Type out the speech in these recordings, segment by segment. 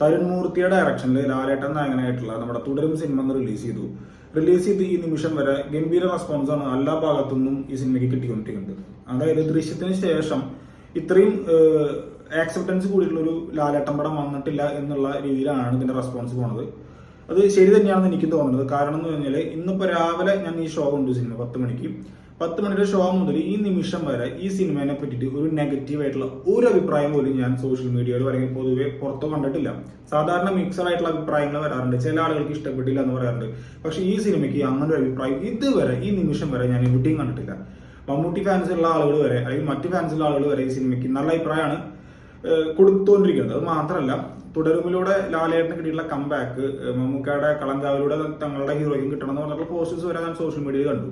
തരുൺ മൂർത്തിയുടെ ഡയറക്ഷനിൽ ലാലേട്ടൻ നായകനായിട്ടുള്ള നമ്മുടെ തുടരും സിനിമ റിലീസ് ചെയ്തു. റിലീസ് ചെയ്ത് ഈ നിമിഷം വരെ ഗംഭീര റെസ്പോൺസാണ് എല്ലാ ഭാഗത്തുനിന്നും ഈ സിനിമയ്ക്ക് കിട്ടിക്കൊണ്ടിരിക്കുന്നത്. അതായത് ദൃശ്യത്തിന് ശേഷം ഇത്രയും ആക്സെപ്റ്റൻസ് കൂടിയിട്ടുള്ള ഒരു ലാലേട്ടൻ പടം വന്നിട്ടില്ല എന്നുള്ള രീതിയിലാണ് ഇതിന്റെ റെസ്പോൺസ് പോണത്. അത് ശരി തന്നെയാണെന്ന് എനിക്ക് തോന്നുന്നത്. കാരണം എന്ന് പറഞ്ഞാൽ ഇന്നിപ്പോ രാവിലെ ഞാൻ ഈ ഷോ കണ്ടു സിനിമ പത്ത് മണിക്ക്. പത്ത് മണിയുടെ ഷോ മുതൽ ഈ നിമിഷം വരെ ഈ സിനിമയെ പറ്റിയിട്ട് ഒരു നെഗറ്റീവ് ആയിട്ടുള്ള ഒരു അഭിപ്രായം പോലും ഞാൻ സോഷ്യൽ മീഡിയയിൽ അല്ലെങ്കിൽ പൊതുവെ പുറത്ത് കണ്ടിട്ടില്ല. സാധാരണ മിക്സഡ് ആയിട്ടുള്ള അഭിപ്രായങ്ങൾ വരാറുണ്ട്. ചില ആളുകൾക്ക് ഇഷ്ടപ്പെട്ടില്ല എന്ന് പറയാറുണ്ട്. പക്ഷെ ഈ സിനിമയ്ക്ക് അങ്ങനെ ഒരു അഭിപ്രായം ഇതുവരെ ഈ നിമിഷം വരെ ഞാൻ എവിടെയും കണ്ടിട്ടില്ല. മമ്മൂട്ടി ഫാൻസ് ഉള്ള ആളുകൾ വരെ അല്ലെങ്കിൽ മറ്റ് ഫാൻസ് ഉള്ള ആളുകൾ വരെ ഈ സിനിമയ്ക്ക് നല്ല അഭിപ്രായമാണ് കൊടുത്തുകൊണ്ടിരിക്കുന്നത് അത് മാത്രമല്ല തുടരുമ്പിലൂടെ ലാലേട്ടന് കിട്ടിയിട്ടുള്ള കംബാക്ക് മമ്മൂക്കയുടെ കളങ്കാവിലൂടെ തങ്ങളുടെ ഹീറോയ്ക്കും കിട്ടണം എന്ന് പറഞ്ഞിട്ടുള്ള പോസ്റ്റേഴ്സ് വരെ ഞാൻ സോഷ്യൽ മീഡിയയിൽ കണ്ടു.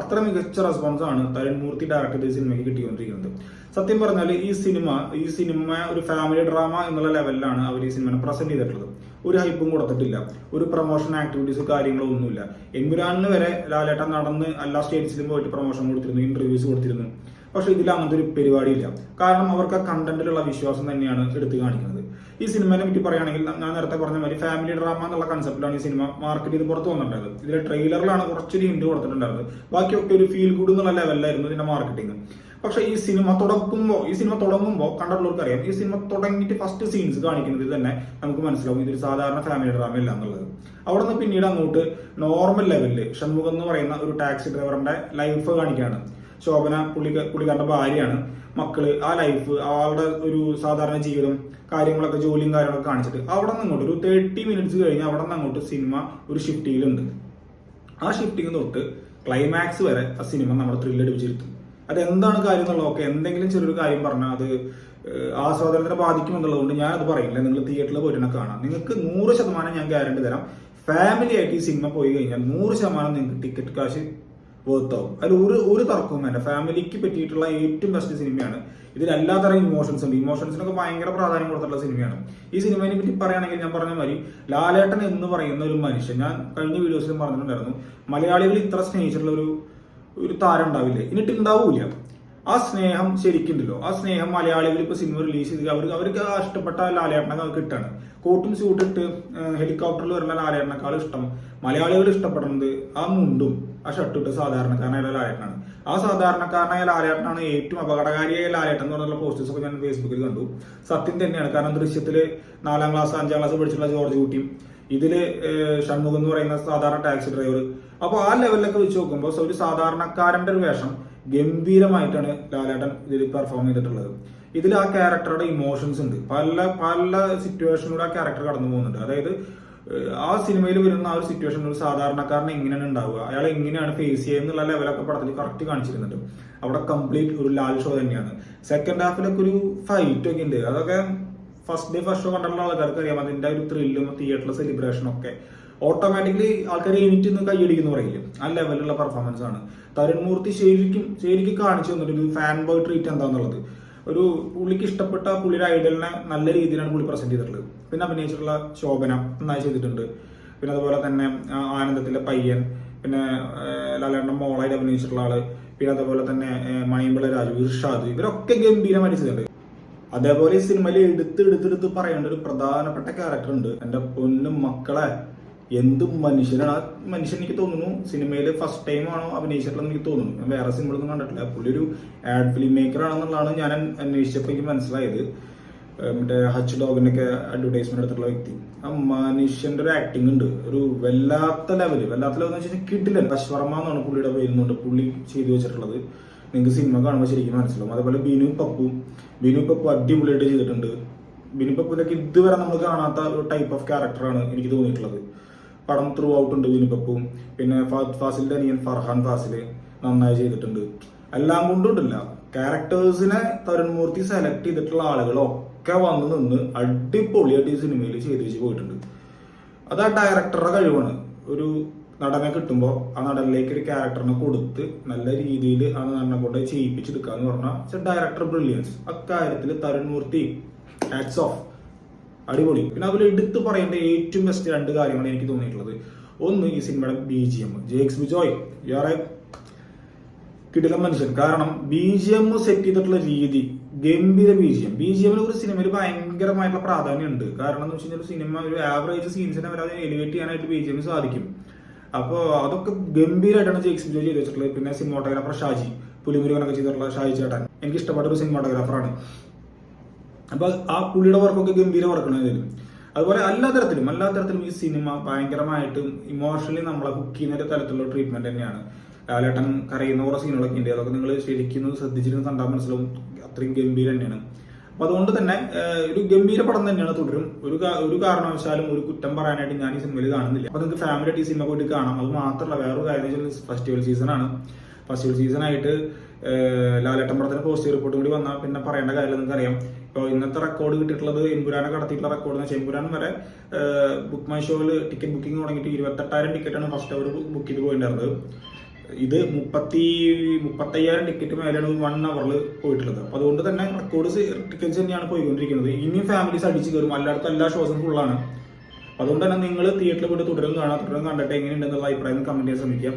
അത്ര മികച്ച റെസ്പോൺസ് ആണ് തരുൺമൂർത്തി ഡയറക്ടർ ഈ സിനിമയ്ക്ക് കിട്ടിക്കൊണ്ടിരിക്കുന്നത്. സത്യം പറഞ്ഞാൽ ഈ സിനിമ ഈ സിനിമ ഒരു ഫാമിലി ഡ്രാമ എന്നുള്ള ലെവലിലാണ് അവർ ഈ സിനിമനെ പ്രസന്റ് ചെയ്തിട്ടുള്ളത്. ഒരു ഹൈപ്പും കൊടുത്തിട്ടില്ല. ഒരു പ്രൊമോഷൻ ആക്ടിവിറ്റീസ് കാര്യങ്ങളോ ഒന്നുമില്ല. എമ്പുരാനിന് വരെ ലാലേട്ടൻ നടന്ന് എല്ലാ സ്റ്റേറ്റ്സിലും പോയിട്ട് പ്രൊമോഷൻ കൊടുത്തിരുന്നു ഇന്റർവ്യൂസ് കൊടുത്തിരുന്നു. പക്ഷെ ഇതിൽ അങ്ങനത്തെ ഒരു പരിപാടിയില്ല. കാരണം അവർക്ക് ആ കണ്ടന്റിലുള്ള വിശ്വാസം തന്നെയാണ് എടുത്തു കാണിക്കുന്നത്. ഈ സിനിമയെ പറ്റി പറയുകയാണെങ്കിൽ ഞാൻ നേരത്തെ പറഞ്ഞ മാതിരി ഫാമിലി ഡ്രാമ എന്നുള്ള കൺസെപ്റ്റിലാണ് ഈ സിനിമ മാർക്കറ്റ് ചെയ്ത് പുറത്തു വന്നിട്ടുണ്ടായത്. ഇതിലെ ട്രെയിലറിലാണ് കുറച്ചൊരു ഹിന്റ് കൊടുത്തിട്ടുണ്ടായിരുന്നത്. ബാക്കിയൊക്കെ ഒരു ഫീൽ ഗുഡ് എന്നുള്ള ലെവലിലായിരുന്നു ഇതിന്റെ മാർക്കറ്റിംഗ് പക്ഷെ ഈ സിനിമ തുടങ്ങുമ്പോൾ ഈ സിനിമ തുടങ്ങുമ്പോൾ കണ്ടിട്ടുള്ളവർക്ക് അറിയാം ഈ സിനിമ തുടങ്ങിയിട്ട് ഫസ്റ്റ് സീൻസ് കാണിക്കുന്നത് തന്നെ നമുക്ക് മനസ്സിലാവും ഇതൊരു സാധാരണ ഫാമിലി ഡ്രാമ ഇല്ല എന്നുള്ളത്. അവിടെ നിന്ന് പിന്നീട് അങ്ങോട്ട് നോർമൽ ലെവലിൽ ഷൺമുഖം എന്ന് പറയുന്ന ഒരു ടാക്സി ഡ്രൈവറിന്റെ ലൈഫ് കാണിക്കുകയാണ്. ശോഭന പുള്ളി പുള്ളിക്കാരന്റെ ഭാര്യയാണ്. മക്കൾ ആ ലൈഫ് ആളുടെ ഒരു സാധാരണ ജീവിതം കാര്യങ്ങളൊക്കെ ജോലിയും കാര്യങ്ങളൊക്കെ കാണിച്ചിട്ട് അവിടെ നിന്ന് അങ്ങോട്ട് ഒരു തേർട്ടി മിനിറ്റ്സ് കഴിഞ്ഞ് അവിടെ നിന്ന് അങ്ങോട്ട് സിനിമ ഒരു ഷിഫ്റ്റിങ്ങിലുണ്ട് ആ ഷിഫ്റ്റിംഗ് തൊട്ട് ക്ലൈമാക്സ് വരെ ആ സിനിമ നമ്മുടെ ത്രില്ലടിപ്പിച്ചിരുത്തും അത് എന്താണ് കാര്യം എന്നുള്ളതൊക്കെ എന്തെങ്കിലും ചെറിയൊരു കാര്യം പറഞ്ഞാൽ അത് ആ ആസ്വാദനത്തിനെ ബാധിക്കുമെന്നുള്ളതുകൊണ്ട് ഞാൻ അത് പറയില്ല. നിങ്ങൾ തിയേറ്ററിൽ പോയിട്ട് കാണാം. നിങ്ങൾക്ക് നൂറ് ശതമാനം ഞാൻ ഗ്യാരണ്ടി തരാം. ഫാമിലി ആയിട്ട് ഈ സിനിമ പോയി കഴിഞ്ഞാൽ നൂറ് ശതമാനം നിങ്ങൾക്ക് ടിക്കറ്റ് കാശ് വേർത്താവും അതിൽ ഒരു ഒരു തർക്കവും വേണ്ട. ഫാമിലിക്ക് പറ്റിയിട്ടുള്ള ഏറ്റവും ബെസ്റ്റ് സിനിമയാണ് ഇതിൽ എല്ലാ തരം ഇമോഷൻസ് ഉണ്ട്. ഇമോഷൻസിനൊക്കെ ഭയങ്കര പ്രാധാന്യം കൊടുത്തിട്ടുള്ള സിനിമയാണ് ഈ സിനിമയെ പറ്റി പറയുകയാണെങ്കിൽ ഞാൻ പറഞ്ഞ മാതിരി ലാലേട്ടൻ എന്ന് പറയുന്ന ഒരു മനുഷ്യൻ ഞാൻ കഴിഞ്ഞ വീഡിയോസിലും പറഞ്ഞിട്ടുണ്ടായിരുന്നു മലയാളികൾ ഇത്ര സ്നേഹിച്ചിട്ടുള്ള ഒരു ഒരു താരം ഉണ്ടാവില്ലേ? എന്നിട്ട് ഉണ്ടാവൂല ആ സ്നേഹം ശരിക്കുണ്ടല്ലോ. ആ സ്നേഹം മലയാളികൾ ഇപ്പൊ സിനിമ റിലീസ് ചെയ്ത് അവർക്ക് അവർക്ക് ഇഷ്ടപ്പെട്ട ലാലേട്ടനൊക്കെ അവർക്ക് കോട്ടും സ്യൂട്ടിട്ട് ഹെലികോപ്റ്ററിൽ വരുന്ന ലാലേട്ടനേക്കാൾ ഇഷ്ടം മലയാളികൾ ഇഷ്ടപ്പെടുന്നത് ആ മുണ്ടും ആ ഷർട്ടിട്ട് സാധാരണക്കാരനായ ലാലേട്ടനാണ്. ആ സാധാരണക്കാരനായ ലാലേട്ടനാണ് ഏറ്റവും അപകടകാരിയായ ലാലേട്ടൻ എന്ന് പറഞ്ഞുള്ള പോസ്റ്റേഴ്സ് ഒക്കെ ഞാൻ ഫേസ്ബുക്കിൽ കണ്ടു. സത്യം തന്നെയാണ്. കാരണം ദൃശ്യത്തിൽ നാലാം ക്ലാസ് അഞ്ചാം ക്ലാസ് പഠിച്ചിട്ടുള്ള ജോർജ് കുട്ടിയും ഇതിൽ ഷൺമുഖം എന്ന് പറയുന്ന സാധാരണ ടാക്സി ഡ്രൈവർ അപ്പൊ ആ ലെവലിലൊക്കെ വെച്ച് നോക്കുമ്പോൾ ഒരു സാധാരണക്കാരന്റെ ഒരു വേഷം ഗംഭീരമായിട്ടാണ് ലാലേട്ടൻ ഇതിൽ പെർഫോം ചെയ്തിട്ടുള്ളത്. ഇതിൽ ആ ക്യാരക്ടറുടെ ഇമോഷൻസ് ഉണ്ട്. പല പല സിറ്റുവേഷനിലൂടെ ആ ക്യാരക്ടർ കടന്നു പോകുന്നുണ്ട്. അതായത് ആ സിനിമയിൽ വരുന്ന ആ ഒരു സിറ്റുവേഷൻ ഒരു സാധാരണക്കാരൻ എങ്ങനെയാണ് ഉണ്ടാവുക? അയാൾ എങ്ങനെയാണ് ഫേസ് ചെയ്യുക എന്നുള്ള ലെവലൊക്കെ പടത്തിൽ കറക്റ്റ് കാണിച്ചിരുന്നുണ്ട്. അവിടെ കംപ്ലീറ്റ് ഒരു ലാൽ ഷോ തന്നെയാണ്. സെക്കൻഡ് ഹാഫിലൊക്കെ ഒരു ഫൈറ്റ് ഒക്കെ ഉണ്ട്. അതൊക്കെ ഫസ്റ്റ് ഡേ ഫസ്റ്റ് ഷോ കണ്ടിട്ടുള്ള ആൾക്കാർക്ക് അറിയാം. അതിന്റെ ഒരു ത്രില്ലും തിയേറ്ററിലെ സെലിബ്രേഷനും ഒക്കെ. ഓട്ടോമാറ്റിക്കലി ആൾക്കാർ യൂണിറ്റ് നിന്ന് കൈയടിക്കുന്നു പറയില്ലേ? ആ ലെവലിലുള്ള പെർഫോമൻസ് ആണ്. തരുൺ മൂർത്തി ശരിക്കും ശരിക്കും കാണിച്ചു തന്നിട്ട് ഒരു ഫാൻ ബോയ് ട്രീറ്റ് എന്താന്നുള്ളത്. ഒരു പുള്ളിക്ക് ഇഷ്ടപ്പെട്ട പുള്ളിയുടെ ഐഡലിനെ നല്ല രീതിയിലാണ് പുള്ളി പ്രസന്റ് ചെയ്തിട്ടുള്ളത്. പിന്നെ അഭിനയിച്ചിട്ടുള്ള ശോഭന നന്നായി ചെയ്തിട്ടുണ്ട്. പിന്നെ അതുപോലെ തന്നെ ആനന്ദത്തിലെ പയ്യൻ പിന്നെ ലാലേട്ടൻ മോളായിട്ട് അഭിനയിച്ചിട്ടുള്ള ആൾ. പിന്നെ അതുപോലെ തന്നെ ഏ, മണിയമ്പിള്ള രാജു ഇർഷാദ്. ഇവരൊക്കെ ഗംഭീരമായിട്ട് ചെയ്തിട്ടുണ്ട്. അതേപോലെ ഈ സിനിമയിൽ എടുത്ത് എടുത്തെടുത്ത് പറയേണ്ട ഒരു പ്രധാനപ്പെട്ട ക്യാരക്ടർ ഉണ്ട്. എന്റെ പൊന്നും മക്കളെ എന്തും മനുഷ്യനാണ്? ആ മനുഷ്യൻ എനിക്ക് തോന്നുന്നു സിനിമയിൽ ഫസ്റ്റ് ടൈം ആണോ അഭിനയിച്ചിട്ടുള്ളത് എനിക്ക് തോന്നുന്നു. ഞാൻ വേറെ സിനിമകളൊന്നും കണ്ടിട്ടില്ല. പുള്ളി ഒരു ആഡ് ഫിലിം മേക്കർ ആണെന്നുള്ളതാണ് ഞാൻ അന്വേഷിച്ചപ്പോൾ എനിക്ക് മനസ്സിലായത്. മറ്റേ ഹച്ച് ഡോഗിനൊക്കെ അഡ്വർടൈസ്മെന്റ് എടുത്തിട്ടുള്ള വ്യക്തി. ആ മനുഷ്യന്റെ ഒരു ആക്ടിങ് ഉണ്ട്. ഒരു വല്ലാത്ത ലെവൽ വല്ലാത്ത ലെവൽ എന്ന് വെച്ചാൽ കിട്ടില്ല അശ്വർമ്മ എന്നാണ് പുള്ളിയുടെ പേരുന്നുണ്ട് പുള്ളി ചെയ്തു വെച്ചിട്ടുള്ളത്. നിങ്ങൾക്ക് സിനിമ കാണുമ്പോൾ ശരിക്കും മനസ്സിലാവും. അതേപോലെ ബിനു പപ്പു ബിനു പപ്പു അടിപൊളിയായിട്ട് ചെയ്തിട്ടുണ്ട്. ബിനു പപ്പുവിനൊക്കെ ഇതുവരെ നമ്മൾ കാണാത്ത ഒരു ടൈപ്പ് ഓഫ് ക്യാരക്ടറാണ് എനിക്ക് തോന്നിയിട്ടുള്ളത്. പടം ത്രൂ ഔട്ട് ഉണ്ട് ബിനു പപ്പുവും. പിന്നെ ഫാസിലിന്റെ അനിയൻ ഫർഹാൻ ഫാസിൽ നന്നായി ചെയ്തിട്ടുണ്ട്. എല്ലാം കൊണ്ടും ഉണ്ടല്ല. ക്യാരക്ടേഴ്സിനെ തരുൺമൂർത്തി സെലക്ട് ചെയ്തിട്ടുള്ള ആളുകളൊക്കെ വന്ന് നിന്ന് അടിപൊളിയായിട്ട് ഈ സിനിമയിൽ ചെയ്തു വെച്ച് പോയിട്ടുണ്ട്. അത് ആ ഡയറക്ടറുടെ കഴിവാണ്. ഒരു നടനെ കിട്ടുമ്പോൾ ആ നടനിലേക്ക് ഒരു ക്യാരക്ടറിനെ കൊടുത്ത് നല്ല രീതിയിൽ ആ നടനെ കൊണ്ട് ചെയ്യിപ്പിച്ചെടുക്കുക എന്ന് പറഞ്ഞാൽ ഡയറക്ടർ ബ്രില്യൻസ് അക്കാര്യത്തിൽ തരുൺമൂർത്തി ഹാറ്റ്സ് ഓഫ് അടിപൊളി. പിന്നെ അതിൽ എടുത്തു പറയേണ്ട ഏറ്റവും ബെസ്റ്റ് രണ്ട് കാര്യങ്ങളാണ് എനിക്ക് തോന്നിയിട്ടുള്ളത്. ഒന്ന് ഈ സിനിമയുടെ B G M Jakes Bejoy യാറെ കിടിലം മനുഷ്യൻ. കാരണം ബി ജി എം സെറ്റ് ചെയ്തിട്ടുള്ള രീതി ഗംഭീര B G M B G എമ്മിന് ഒരു സിനിമയിൽ ഭയങ്കര ഭയങ്കരമായിട്ടുള്ള പ്രാധാന്യമുണ്ട്. കാരണം എന്ന് വെച്ച് കഴിഞ്ഞാൽ സിനിമ ഒരു ആവറേജ് സീൻസിനെ വരെ എലിവേറ്റ് ചെയ്യാനായിട്ട് ബി ജി എം സാധിക്കും. അപ്പോൾ അതൊക്കെ ഗംഭീരമായിട്ടാണ് ജെയ്ക്സ് ജോ ചെയ്ത് വെച്ചിട്ടുള്ളത് പിന്നെ സിനിമോട്ടോഗ്രാഫർ ഷാജി പുലിമുരുകനൊക്കെ ചെയ്തിട്ടുള്ള ഷാജി ചേട്ടൻ. എനിക്ക് ഇഷ്ടപ്പെട്ട ഒരു സിനിമാട്ടോഗ്രാഫറാണ് അപ്പോൾ ആ പുള്ളിയുടെ വർക്കൊക്കെ ഗംഭീര വർക്കാണ് ഇതിൽ അതുപോലെ എല്ലാ തരത്തിലും എല്ലാ തരത്തിലും ഈ സിനിമ ഭയങ്കരമായിട്ടും ഇമോഷണലി നമ്മളെ ഹുക്ക് ചെയ്യുന്ന തരത്തിലുള്ള ട്രീറ്റ്മെന്റ് തന്നെയാണ്. ലാലേട്ടൻ കരയുന്ന കുറെ സീനുകളൊക്കെ ഉണ്ട്. അതൊക്കെ നിങ്ങൾ ശരിക്കും ശ്രദ്ധിച്ചിരുന്ന് കണ്ടാൽ മനസ്സിലാവും. അത്രയും ഗംഭീരം തന്നെയാണ്. അപ്പൊ അതുകൊണ്ട് തന്നെ ഒരു ഗംഭീര പടം തന്നെയാണ് തുടരും. ഒരു ഒരു കാരണവശാലും ഒരു കുറ്റം പറയാനായിട്ട് ഞാൻ ഈ സിനിമയിൽ കാണുന്നില്ല. അപ്പൊ നിങ്ങൾക്ക് ഫാമിലി ആയിട്ട് ഈ സിനിമ പോയിട്ട് കാണാം. അത് മാത്രമല്ല വേറൊരു കാര്യം ഫെസ്റ്റിവൽ സീസൺ ആണ്. ഫെസ്റ്റിവൽ സീസൺ ആയിട്ട് ലാലേട്ടം ലാലേട്ടൻ പടത്തിന് പോസിറ്റീവ് റിപ്പോർട്ട് കൂടി വന്നാൽ പിന്നെ പറയേണ്ട കാര്യം നിങ്ങൾക്ക് അറിയാം ഇപ്പോൾ ഇന്നത്തെ റെക്കോർഡ് കിട്ടിയിട്ടുള്ളത് എമ്പുരാനെ കടത്തിയിട്ടുള്ള റെക്കോർഡ് എന്ന് വെച്ചാൽ എമ്പുരാൻ വരെ ബുക്ക് മൈ ഷോയിൽ ടിക്കറ്റ് ബുക്കിംഗ് തുടങ്ങിയിട്ട് ഇരുപത്തെട്ടായിരം ടിക്കറ്റാണ് ഫസ്റ്റ് അവർ ബുക്ക് ചെയ്ത് പോയിട്ടുണ്ടായിരുന്നത് ഇത് മുപ്പത്തി മുപ്പത്തയ്യായിരം ടിക്കറ്റ് മേലെയാണ് വൺ അവറിൽ പോയിട്ടുള്ളത്. അപ്പൊ അതുകൊണ്ട് തന്നെ റെക്കോർഡ്സ് ടിക്കറ്റ്സ് തന്നെയാണ് പോയിക്കൊണ്ടിരിക്കുന്നത്. ഇനിയും ഫാമിലീസ് അടിച്ചു കയറും. അല്ലാത്ത എല്ലാ ഷോസും ഫുള്ളാണ് അതുകൊണ്ട് തന്നെ നിങ്ങൾ തിയേറ്ററിൽ പോയിട്ട് തുടരും കാണാം. തുടരും കണ്ടിട്ട് എങ്ങനെയുണ്ടെന്നുള്ള അഭിപ്രായം കമന്റ് ചെയ്യാൻ ശ്രമിക്കാം